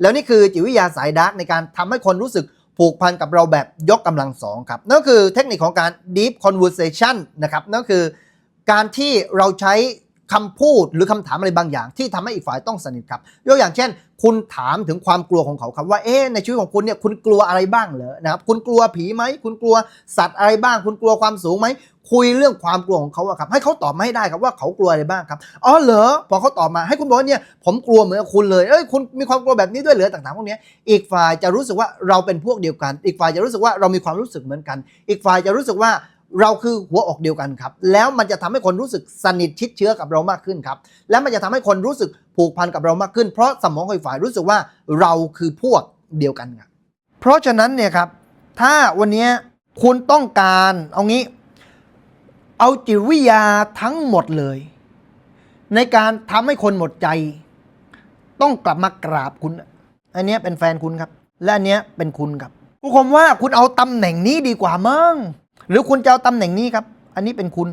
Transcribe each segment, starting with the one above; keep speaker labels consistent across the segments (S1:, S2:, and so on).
S1: แล้วนี่คือจิตวิทยาสายดาร์กในการทำให้คนรู้สึกผูกพันกับเราแบบยกกำลังสองครับนั่นคือเทคนิคของการ deep conversation นะครับนั่นคือการที่เราใช้ คำพูดหรือคำถามอะไรบางอย่าง ที่ทำให้อีกฝ่ายต้องสนิทครับยกอย่างเช่น คุณถามถึงความกลัวของเขาครับว่าเอ๊ะในชีวิตของคุณเนี่ยคุณกลัวอะไรบ้างเหรอนะครับคุณกลัวผีไหมคุณกลัวสัตว์อะไรบ้าง คุณกลัวความสูงไหมคุยเรื่องความกลัวของเขาครับให้เขาตอบมาให้ได้ครับว่าเขากลัวอะไรบ้างครับอ๋อเหรอพอเขาตอบมาให้คุณบอกว่าเนี่ยผมกลัวเหมือนคุณเลยเอ้ยคุณมีความกลัวแบบนี้ด้วยเหรอต่างๆพวกนี้อีกฝ่ายจะรู้สึกว่าเราเป็นพวกเดียวกัน อีกฝ่ายจะรู้สึกว่าเรามีความรู้สึกเหมือนกัน อีกฝ่ายจะรู้สึกว่า เราคือหัวอกเดียวกันครับ แล้วมันจะทำให้คนรู้สึกสนิทชิดเชื้อกับเรามากขึ้นครับ และมันจะทำให้คนรู้สึกผูกพันกับเรามากขึ้น เพราะสมองของอีกฝ่ายรู้สึกว่าเราคือพวกเดียวกันครับเพราะฉะนั้นเนี่ยครับ ถ้าวันนี้คุณต้องการเอางี้ เอาจิตวิทยาทั้งหมดเลย ในการทำให้คนหมดใจ ต้องกลับมากราบคุณ อันนี้เป็นแฟนคุณครับ และอันนี้เป็นคุณครับผู้ชมว่าคุณเอาตำแหน่งนี้ดีกว่ามั้ง หรือคุณจะเอาตำแหน่งนี้ครับ อันนี้เป็นคุณ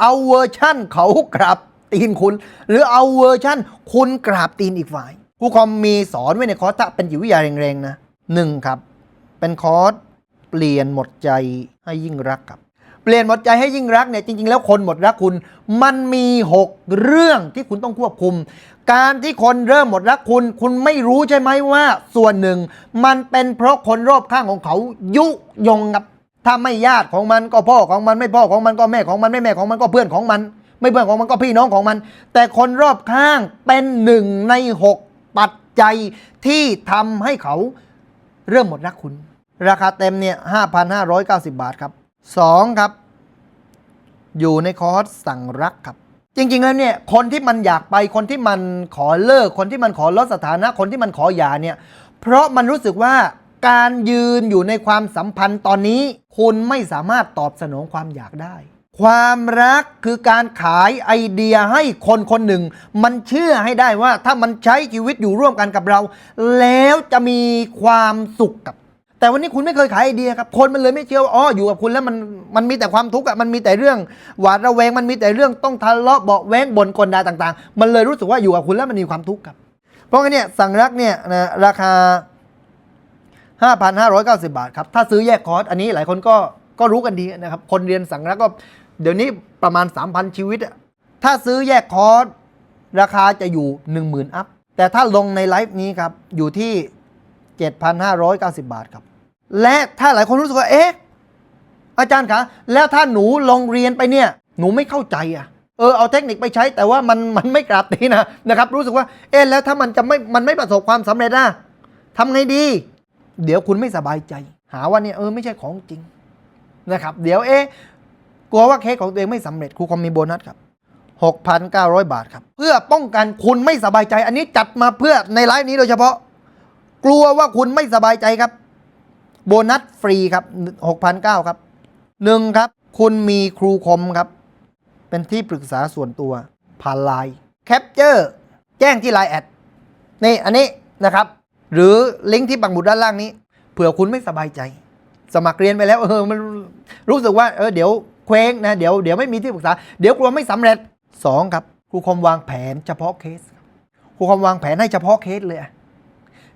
S1: เอาเวอร์ชั่นเขากราบตีนคุณ หรือเอาเวอร์ชั่น คุณกราบตีนอีกฝ่ายครูคอมมีสอนไว้ในคอร์สเป็นจิตวิทยาแรงๆนะหนึ่งครับ เป็นคอร์สเปลี่ยนหมดใจให้ยิ่งรักครับเปลี่ยนหมดใจให้ยิ่งรักเนี่ยจริง ๆ แล้วคนหมดรักคุณ มันมี 6 เรื่องที่คุณต้องควบคุม การที่คนเริ่มหมดรักคุณ คุณไม่รู้ใช่ไหมว่า ส่วนหนึ่ง มันเป็นเพราะคนรอบข้างของเขายุยงครับ ถ้าไม่ญาติของมันก็พ่อของมันไม่พ่อของมันก็แม่ของมันไม่แม่ของมันก็เพื่อนของมัน ไม่เพื่อนของมันก็พี่น้องของมัน แต่คนรอบข้างเป็นหนึ่งใน6ปัจจัยที่ทำให้เขาเริ่มหมดรักคุณ ราคาเต็มเนี่ย5,590บาทครับ2ครับ อยู่ในคอร์สสั่งรักครับ จริง ๆ แล้วเนี่ยคนที่มันอยากไปคนที่มันขอเลิก คนที่มันขอลดสถานะ คนที่มันขอหย่าเนี่ย เพราะมันรู้สึกว่า การยืนอยู่ในความสัมพันธ์ตอนนี้ คุณไม่สามารถตอบสนองความอยากได้ ความรักคือการขายไอเดียให้คนคนหนึ่ง มันเชื่อให้ได้ว่าถ้ามันใช้ชีวิตอยู่ร่วมกันกับเรา แล้วจะมีความสุขกับ แต่วันนี้คุณไม่เคยขายไอเดียครับคนมันเลยไม่เชื่อว่าอ๋ออยู่กับคุณแล้วมันมันมีแต่ความทุกข์อะมันมีแต่เรื่องหวาดระแวงมันมีแต่เรื่องต้องทะเลาะเบาแวงบ่นกลดาต่าง ๆ มันเลยรู้สึกว่าอยู่กับคุณแล้วมันมีความทุกข์ครับ เพราะงั้นเนี่ยสั่งรักเนี่ยนะราคา 5,590 บาทครับ ถ้าซื้อแยกคอร์สอันนี้หลายคนก็ก็รู้กันดีนะครับ คนเรียนสั่งรักก็เดี๋ยวนี้ประมาณ 3,000 ชีวิต ถ้าซื้อแยกคอร์สราคาจะอยู่ 10,000 อัพ แต่ถ้าลงในไลฟ์นี้ครับ อยู่ที่ 7,590 บาทครับ และถ้าหลายคนรู้สึกว่า เอ๊ะ อาจารย์คะ แล้วถ้าหนูลงเรียนไปเนี่ย หนูไม่เข้าใจอะเออเอาเทคนิคไปใช้แต่ว่ามันมันไม่กราบตีนะนะครับ รู้สึกว่าเอ๊ะแล้วถ้ามันจะไม่มันไม่ประสบความสำเร็จนะทำไงดี เดี๋ยวคุณไม่สบายใจ หาว่าเนี่ยเออไม่ใช่ของจริงนะครับ เดี๋ยวเอ๊ะกลัวว่าเคสของตัวเองไม่สำเร็จครูคอมมีโบนัสครับ 6,900 บาทครับ เพื่อป้องกันคุณไม่สบายใจ อันนี้จัดมาเพื่อในไลฟ์นี้โดยเฉพาะ กลัวว่าคุณไม่สบายใจครับ โบนัสฟรีครับ 6,900 ครับหนึ่งครับ คุณมีครูคมครับ เป็นที่ปรึกษาส่วนตัวผ่านไลน์แคปเจอร์แจ้งที่ไลน์แอดนี่อันนี้นะครับ หรือลิงก์ที่ปักหมุดด้านล่างนี้เผื่อคุณไม่สบายใจ สมัครเรียนไปแล้วเออมันรู้สึกว่าเออเดี๋ยวเคว้งนะเดี๋ยวเดี๋ยวไม่มีที่ปรึกษาเดี๋ยวกลัวไม่สำเร็จสองครับครูคมวางแผนเฉพาะเคสครูคมวางแผนให้เฉพาะเคสเลยอะ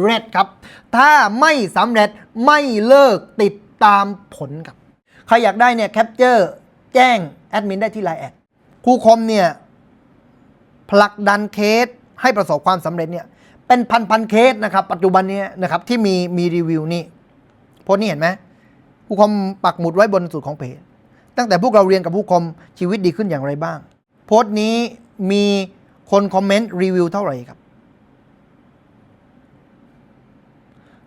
S1: เร็จครับ ถ้าไม่สำเร็จไม่เลิกติดตามผลครับ ใครอยากได้เนี่ยแคปเจอร์แจ้งแอดมินได้ที่ไลน์แอดครูคมเนี่ยผลักดันเคสให้ประสบความสำเร็จเนี่ยเป็นพันพันเคสนะครับปัจจุบันเนี้นะครับที่มีมีรีวิวนี่โพสต์นี่เห็นไหมครูคมปักหมุดไว้บนสุดของเพจตั้งแต่พวกเราเรียนกับผู้คมชีวิตดีขึ้นอย่างไรบ้าง โพสต์นี้มีคนคอมเมนต์รีวิวเท่าไหร่ครับ